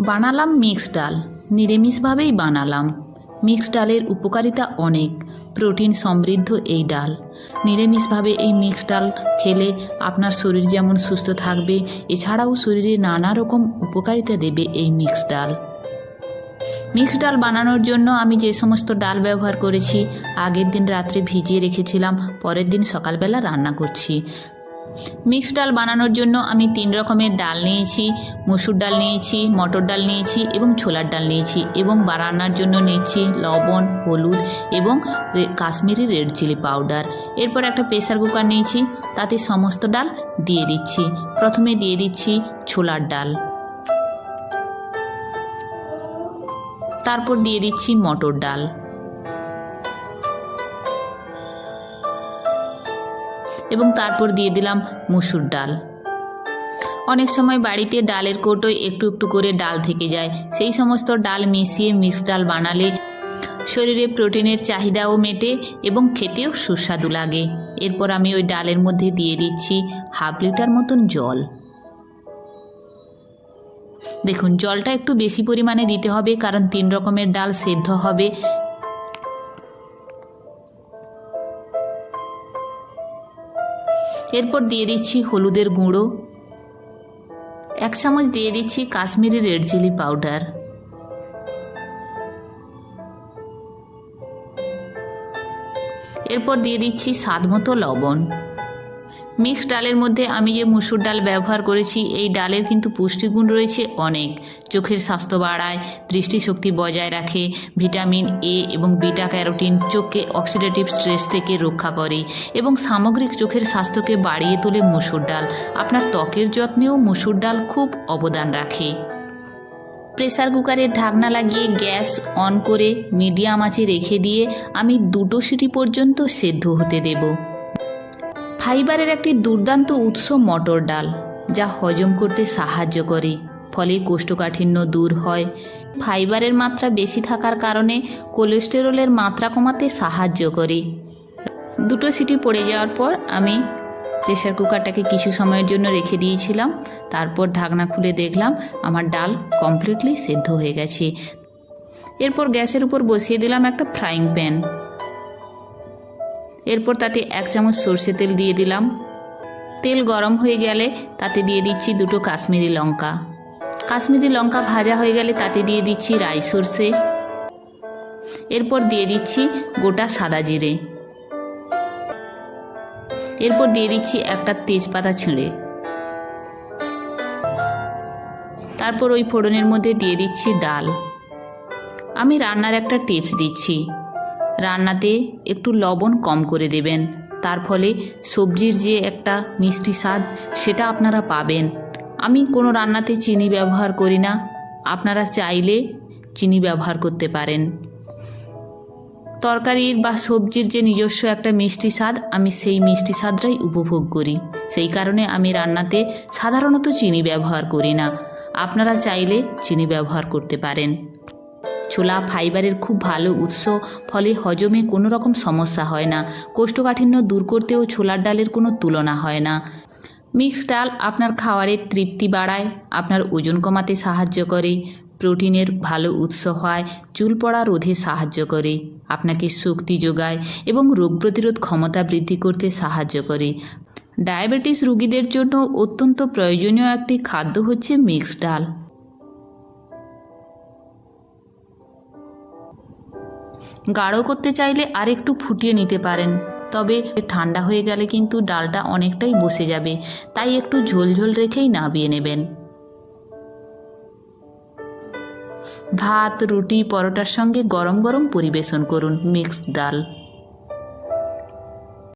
বানালাম মিক্স ডাল। নিরামিষভাবেই বানালাম। মিক্স ডালের উপকারিতা অনেক। প্রোটিন সমৃদ্ধ এই ডাল। নিরামিষভাবে এই মিক্স ডাল খেলে আপনার শরীর যেমন সুস্থ থাকবে, এছাড়াও শরীরে নানা রকম উপকারিতা দেবে এই মিক্স ডাল। মিক্স ডাল বানানোর জন্য আমি যে সমস্ত ডাল ব্যবহার করেছি, আগের দিন রাত্রে ভিজিয়ে রেখেছিলাম, পরের দিন সকালবেলা রান্না করছি। মিক্স ডাল বানানোর জন্য আমি তিন রকমের ডাল নিয়েছি, মসুর ডাল নিয়েছি, মটর ডাল নিয়েছি এবং ছোলার ডাল নিয়েছি এবং রান্নার জন্য নিচ্ছি লবণ, হলুদ এবং কাশ্মীরি রেড চিলি পাউডার। এরপর একটা প্রেসার কুকার নিয়েছি, তাতে সমস্ত ডাল দিয়ে দিচ্ছি। প্রথমে দিয়ে দিচ্ছি ছোলার ডাল। তারপর দিয়ে দিচ্ছি মটর ডাল। এবং তারপর দিয়ে দিলাম মুসুর ডাল। অনেক সময় বাড়িতে ডালের কৌটোয় একটু একটু করে ডাল থেকে যায়। সেই সমস্ত ডাল মিশিয়ে মিক্স ডাল বানালে শরীরে প্রোটিনের চাহিদাও মেটে এবং খেতেও সুস্বাদু লাগে। এরপর আমি ওই ডালের মধ্যে দিয়ে দিচ্ছি হাফ লিটার মতন জল। দেখুন, জলটা একটু বেশি পরিমাণে দিতে হবে, কারণ তিন রকমের ডাল সেদ্ধ হবে। এরপর দিয়ে দিচ্ছি হলুদের গুঁড়ো। এক চামচ দিয়ে দিচ্ছি কাশ্মীরি রেড চিলি পাউডার। এরপর দিয়ে দিচ্ছি স্বাদ মতো লবণ। মিক্সড ডালের মধ্যে আমি যে মুসুর ডাল ব্যবহার করেছি, এই ডালের কিন্তু পুষ্টিগুণ রয়েছে অনেক। চোখের স্বাস্থ্য বাড়ায়, দৃষ্টিশক্তি বজায় রাখে, ভিটামিন এ এবং বিটা ক্যারোটিন চোখকে অক্সিডেটিভ স্ট্রেস থেকে রক্ষা করে এবং সামগ্রিক চোখের স্বাস্থ্যকে বাড়িয়ে তোলে মুসুর ডাল। আপনার ত্বকের যত্নেও মুসুর ডাল খুব অবদান রাখে। প্রেসার কুকারের ঢাকনা লাগিয়ে গ্যাস অন করে মিডিয়াম আঁচে রেখে দিয়ে আমি দুটো সিটি পর্যন্ত সেদ্ধ হতে দেবো। ফাইবারের একটি দুর্দান্ত উৎস মটর ডাল, যা হজম করতে সাহায্য করে, ফলে কোষ্ঠকাঠিন্য দূর হয়। ফাইবারের মাত্রা বেশি থাকার কারণে কোলেস্টেরলের মাত্রা কমাতে সাহায্য করে। দুটো সিটি পড়ে যাওয়ার পর আমি প্রেশার কুকারটাকে কিছু সময়ের জন্য রেখে দিয়েছিলাম। তারপর ঢাকনা খুলে দেখলাম আমার ডাল কমপ্লিটলি সেদ্ধ হয়ে গেছে। এরপর গ্যাসের উপর বসিয়ে দিলাম একটা ফ্রাইং প্যান। এরপর তাতে এক চামচ সর্ষে তেল দিয়ে দিলাম। তেল গরম হয়ে গেলে তাতে দিয়ে দিচ্ছি দুটো কাশ্মীরি লঙ্কা। কাশ্মীরি লঙ্কা ভাজা হয়ে গেলে তাতে দিয়ে দিচ্ছি রাই সর্ষে। এরপর দিয়ে দিচ্ছি গোটা সাদা জিরে। এরপর দিয়ে দিচ্ছি একটা তেজপাতা ছিঁড়ে। তারপর ওই ফোড়নের মধ্যে দিয়ে দিচ্ছি ডাল। আমি রান্নার একটা টিপস দিচ্ছি। রান্নাতে একটু লবণ কম করে দেবেন। তার ফলে সবজির যে একটা মিষ্টি স্বাদ, সেটা আপনারা পাবেন। আমি কোনো রান্নাতে চিনি ব্যবহার করি না। আপনারা চাইলে চিনি ব্যবহার করতে পারেন। তরকারির বা সবজির যে নিজস্ব একটা মিষ্টি স্বাদ, আমি সেই মিষ্টি স্বাদটাই উপভোগ করি। সেই কারণে আমি রান্নাতে সাধারণত চিনি ব্যবহার করি না। আপনারা চাইলে চিনি ব্যবহার করতে পারেন। ছোলা ফাইবারের খুব ভালো উৎস, ফলে হজমে কোনো রকম সমস্যা হয় না। কোষ্ঠকাঠিন্য দূর করতেও ছোলার ডালের কোনো তুলনা হয় না। মিক্সড ডাল আপনার খাওয়ারের তৃপ্তি বাড়ায়, আপনার ওজন কমাতে সাহায্য করে, প্রোটিনের ভালো উৎস হয়, চুল পড়া রোধে সাহায্য করে, আপনাকে শক্তি যোগায় এবং রোগ প্রতিরোধ ক্ষমতা বৃদ্ধি করতে সাহায্য করে। ডায়াবেটিস রোগীদের জন্য অত্যন্ত প্রয়োজনীয় একটি খাদ্য হচ্ছে মিক্সড ডাল। গাঢ় করতে চাইলে আর একটু ফুটিয়ে নিতে পারেন। তবে ঠান্ডা হয়ে গেলে কিন্তু ডালটা অনেকটাই বসে যাবে। তাই একটু ঝোল ঝোল রেখেই নাবিয়ে নেবেন। ভাত, রুটি, পরোটার সঙ্গে গরম গরম পরিবেশন করুন মিক্সড ডাল।